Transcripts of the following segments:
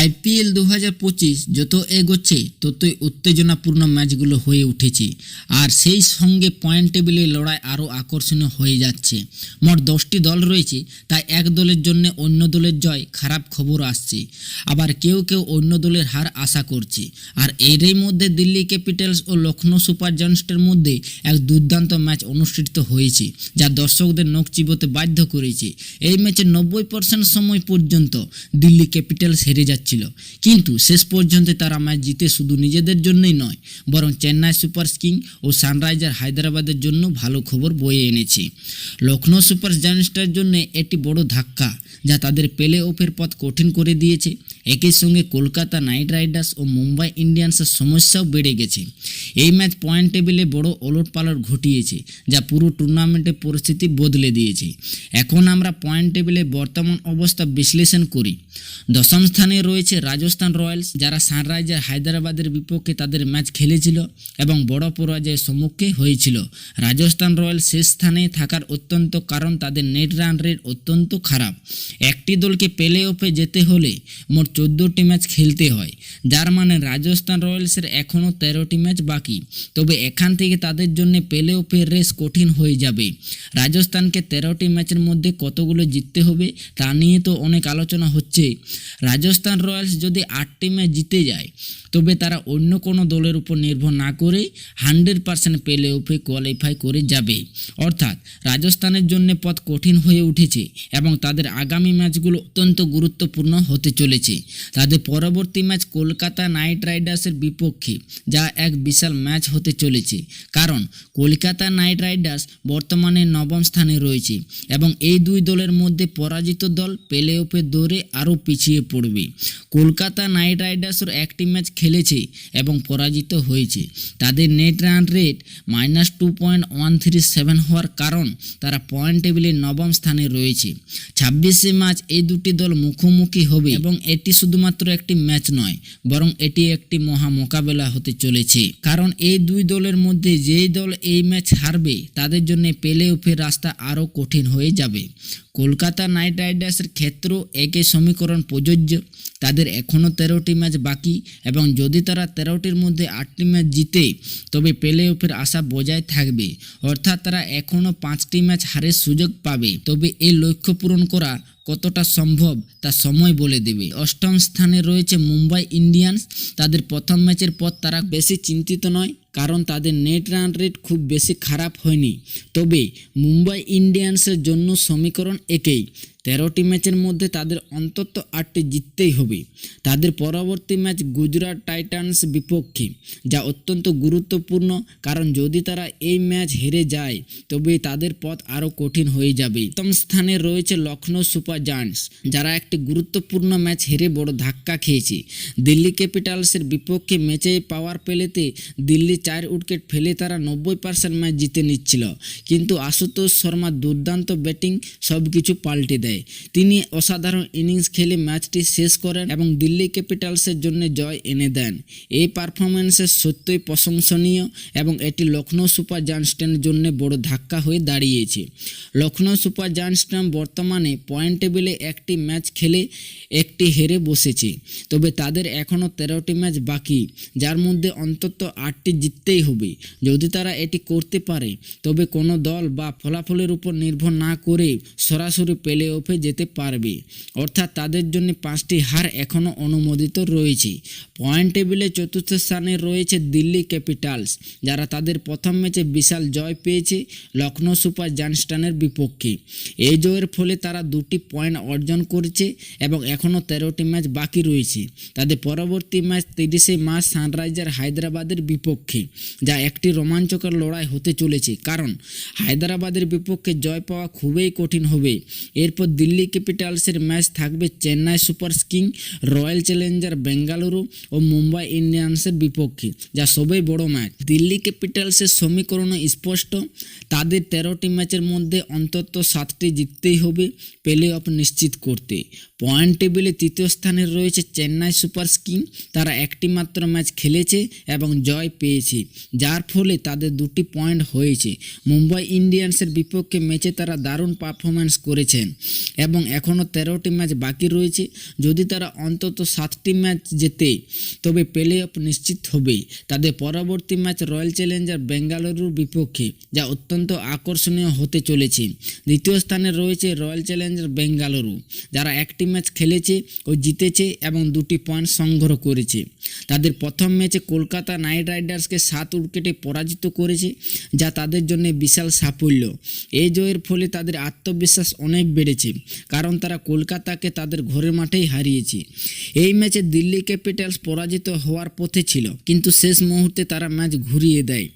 IPL দু হাজার পঁচিশ যত এগোচ্ছে, ততই উত্তেজনাপূর্ণ ম্যাচগুলো হয়ে উঠেছে। আর সেই সঙ্গে পয়েন্ট টেবিলের লড়াই আরও আকর্ষণীয় হয়ে যাচ্ছে। মোট দশটি দল রয়েছে, তাই এক দলের জন্য অন্য দলের জয় খারাপ খবর আসছে। আবার কেউ কেউ অন্য দলের হার আশা করছে। আর এরই মধ্যে দিল্লি ক্যাপিটালস ও লখনৌ সুপার জায়ান্টসের মধ্যে এক দুর্দান্ত ম্যাচ অনুষ্ঠিত হয়েছে, যা দর্শকদের নখ চিবোতে বাধ্য করেছে। এই ম্যাচে নব্বই পার্সেন্ট সময় পর্যন্ত দিল্লি ক্যাপিটালস হেরে যাচ্ছিল কিন্তু শেষ পর্যন্ত তারা ম্যাচ জিতে শুধু নিজেদের জন্যই নয়, বরং চেন্নাই সুপার কিং ও সানরাইজার হায়দ্রাবাদের জন্য ভালো খবর বয়ে এনেছে। লখনৌ সুপার জায়ান্টসটার জন্য এটি বড় ধাক্কা, যা তাদের প্লে অফের পথ কঠিন করে দিয়েছে। একই সঙ্গে কলকাতা নাইট রাইডার্স ও মুম্বাই ইন্ডিয়ান্সের সমস্যাও বেড়ে গেছে। এই ম্যাচ পয়েন্ট টেবিলে বড় ওলট পালট ঘটিয়েছে, যা পুরো টুর্নামেন্টের পরিস্থিতি বদলে দিয়েছে। এখন আমরা পয়েন্ট টেবিলে বর্তমান অবস্থা বিশ্লেষণ করি। দশম স্থানে রয়েছে রাজস্থান রয়্যালস, যারা সানরাইজার হায়দ্রাবাদের বিপক্ষে তাদের ম্যাচ খেলেছিল এবং বড় পরাজয়ের সম্মুখে হয়েছিল। রাজস্থান রয়্যালস শেষ স্থানে থাকার অত্যন্ত কারণ তাদের নেট রান রেট অত্যন্ত খারাপ। একটি দলকে প্লে অফে যেতে হলে মোট চোদ্দোটি ম্যাচ খেলতে হয়, যার মানে রাজস্থান রয়্যালসের এখনও তেরোটি ম্যাচ বাকি। তবে এখান থেকে তাদের জন্য প্লে অফের রেস কঠিন হয়ে যাবে। রাজস্থানকে তেরোটি ম্যাচের মধ্যে কতগুলো জিততে হবে তা নিয়ে তো অনেক আলোচনা হচ্ছে। রাজস্থান রয়্যালস যদি আটটি ম্যাচ জিতে যায়, তবে তারা অন্য কোনো দলের উপর নির্ভর না করে হান্ড্রেড পার্সেন্ট প্লে অফে কোয়ালিফাই করে যাবে। অর্থাৎ রাজস্থানের জন্য পথ কঠিন হয়ে উঠেছে এবং তাদের আগামী ম্যাচগুলো অত্যন্ত গুরুত্বপূর্ণ হতে চলেছে। তাদের পরবর্তী ম্যাচ কলকাতা নাইট রাইডার্সের বিপক্ষে, যা এক বিশাল ম্যাচ হতে চলেছে। কারণ কলকাতা নাইট রাইডার্স বর্তমানে নবম স্থানে রয়েছে এবং এই দুই দলের মধ্যে পরাজিত দল প্লে অফে দৌড়ে আরও পিছিয়ে পড়বে। কলকাতা নাইট রাইডার্সের একটি ম্যাচ খেলেছে এবং পরাজিত হয়েছে। তাদের net run rate minus two point one three seven হওয়ার কারণ তারা পয়েন্ট টেবিলে নবম স্থানে রয়েছে। ছাব্বিশে মার্চ এই দুটি দল মুখোমুখি হবে এবং এটি শুধুমাত্র একটি ম্যাচ নয়, বরং এটি একটি মহা মোকাবেলা হতে চলেছে। কারণ এই দুই দলের মধ্যে যেই দল এই ম্যাচ হারবে, তাদের জন্য পেলে অফের রাস্তা আরও কঠিন হয়ে যাবে। কলকাতা নাইট রাইডার্সের ক্ষেত্র একই সমীকরণ প্রযোজ্য। তাদের এখনও তেরোটি ম্যাচ বাকি এবং যদি তারা তেরোটির মধ্যে আটটি ম্যাচ জিতে, তবে প্লে অফের আশা বজায় থাকবে। অর্থাৎ তারা এখনও পাঁচটি ম্যাচ হারের সুযোগ পাবে। তবে এই লক্ষ্য পূরণ করা কতটা সম্ভব, তা সময় বলে দেবে। অষ্টম স্থানে রয়েছে মুম্বাই ইন্ডিয়ান্স। তাদের প্রথম ম্যাচের পর তারা বেশি চিন্তিত নয়, কারণ তাদের নেট রান রেট খুব বেশি খারাপ হয়নি। তবে মুম্বাই ইন্ডিয়ান্সের জন্য সমীকরণ একই। তেরোটি ম্যাচের মধ্যে তাদের অন্তত আটটি জিততেই হবে। তাদের পরবর্তী ম্যাচ গুজরাট টাইটান্স বিপক্ষে, যা অত্যন্ত গুরুত্বপূর্ণ, কারণ যদি তারা এই ম্যাচ হেরে যায় তবে তাদের পথ আরও কঠিন হয়ে যাবে। প্রথম স্থানে রয়েছে লখনৌ সুপার জায়ান্টস, যারা একটি গুরুত্বপূর্ণ ম্যাচ হেরে বড় ধাক্কা খেয়েছে। দিল্লি ক্যাপিটালসের বিপক্ষে ম্যাচে পাওয়ার পেলেতে দিল্লি চার উইকেট ফেলে তারা নব্বই পার্সেন্ট ম্যাচ জিতে নিচ্ছিল। কিন্তু আশুতোষ শর্মার দুর্দান্ত ব্যাটিং সব কিছু পাল্টে দেয়। তিনি অসাধারণ ইনিংস খেলে ম্যাচটি শেষ করেন এবং দিল্লি ক্যাপিটালসের জন্য জয় এনে দেন। এই পারফরমেন্সের সত্যই প্রশংসনীয় এবং এটি লখনৌ সুপার জায়ান্টসের জন্য বড় ধাক্কা হয়ে দাঁড়িয়েছে। লখনৌ সুপার জায়ান্টস বর্তমানে পয়েন্ট টেবিলে একটি ম্যাচ খেলে একটি হেরে বসেছে। তবে তাদের এখনও তেরোটি ম্যাচ বাকি, যার মধ্যে অন্তত আটটি জিততেই হবে। যদি তারা এটি করতে পারে, তবে কোনো দল বা ফলাফলের উপর নির্ভর না করে সরাসরি প্লে অফে যেতে পারবে। অর্থাৎ তাদের জন্য পাঁচটি হার এখনও অনুমোদিত রয়েছে। পয়েন্ট টেবিলে চতুর্থ স্থানে রয়েছে দিল্লি ক্যাপিটালস, যারা তাদের প্রথম ম্যাচে বিশাল জয় পেয়েছে লখনৌ সুপার জানস্টানের বিপক্ষে। এই জয়ের ফলে তারা দুটি পয়েন্ট অর্জন করেছে এবং এখনও তেরোটি ম্যাচ বাকি রয়েছে। তাদের পরবর্তী ম্যাচ তিরিশে মার্চ সানরাইজার হায়দ্রাবাদের বিপক্ষে, যা একটি রোমাঞ্চকর লড়াই হতে চলেছে। কারণ হায়দ্রাবাদের বিপক্ষে জয় পাওয়া খুবই কঠিন হবে। এরপর দিল্লি ক্যাপিটালসের ম্যাচ থাকবে Chennai super king, royal challenger Bengaluru ও মুম্বাই ইন্ডিয়ান্সের বিপক্ষে, যা সবই বড় ম্যাচ। দিল্লি ক্যাপিটালসের সমীকরণ স্পষ্ট, তাদের তেরোটি ম্যাচের মধ্যে অন্তত সাতটি জিততেই হবে প্লে অফ নিশ্চিত করতে। পয়েন্ট টেবিলে তৃতীয় স্থানে রয়েছে চেন্নাই সুপার কিং, তারা একটি মাত্র ম্যাচ খেলেছে এবং জয় পেয়েছে, যার ফলে তাদের দুটি পয়েন্ট হয়েছে। মুম্বাই ইন্ডিয়ান্সের বিপক্ষে ম্যাচে তারা দারুণ পারফরম্যান্স করেছেন। এবং এখনও তেরোটি ম্যাচ বাকি রয়েছে। যদি তারা অন্তত সাতটি ম্যাচ জেতে, তবে প্লে অফ নিশ্চিত হবে তাদের পরবর্তী ম্যাচ রয়্যাল চ্যালেঞ্জার বেঙ্গালুরুর বিপক্ষে, যা অত্যন্ত আকর্ষণীয় হতে চলেছে। দ্বিতীয় স্থানে রয়েছে রয়্যাল চ্যালেঞ্জার বেঙ্গালুরু, যারা একটি ম্যাচ খেলেছে ও জিতেছে এবং দুটি পয়েন্ট সংগ্রহ করেছে। তাদের প্রথম ম্যাচে কলকাতা নাইট রাইডার্সকে সাত উইকেটে পরাজিত করেছে, যা তাদের জন্য বিশাল সাফল্য। এই জয়ের ফলে তাদের আত্মবিশ্বাস অনেক বেড়েছে। কারণ তারা কলকাতাকে তাদের ঘরের মাঠেই হারিয়েছে। এই ম্যাচে দিল্লি ক্যাপিটালস পরাজিত হওয়ার পথে ছিল, কিন্তু শেষ মুহূর্তে তারা ম্যাচ ঘুরিয়ে দেয়।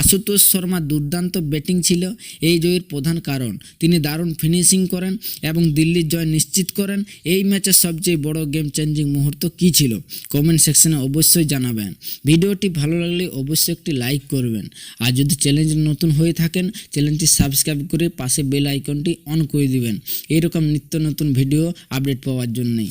আশুতোষ শর্মা দুর্দান্ত ব্যাটিং ছিল, এই জয়ের প্রধান কারণ। তিনি দারুণ ফিনিশিং করেন এবং দিল্লির জয় নিশ্চিত করেন। এই ম্যাচের সবচেয়ে বড় গেম চেঞ্জিং মুহূর্ত কী ছিল, কমেন্ট সেকশনে অবশ্যই জানাবেন। ভিডিওটি ভালো লাগলে অবশ্যই একটি লাইক করবেন। আর যদি চ্যালেঞ্জ নতুন হয়ে থাকেন চ্যানেলটি সাবস্ক্রাইব করে পাশে বেল আইকনটি অন করে দিবেন। এইরকম নিত্য নতুন ভিডিও আপডেট পাওয়ার জন্যই।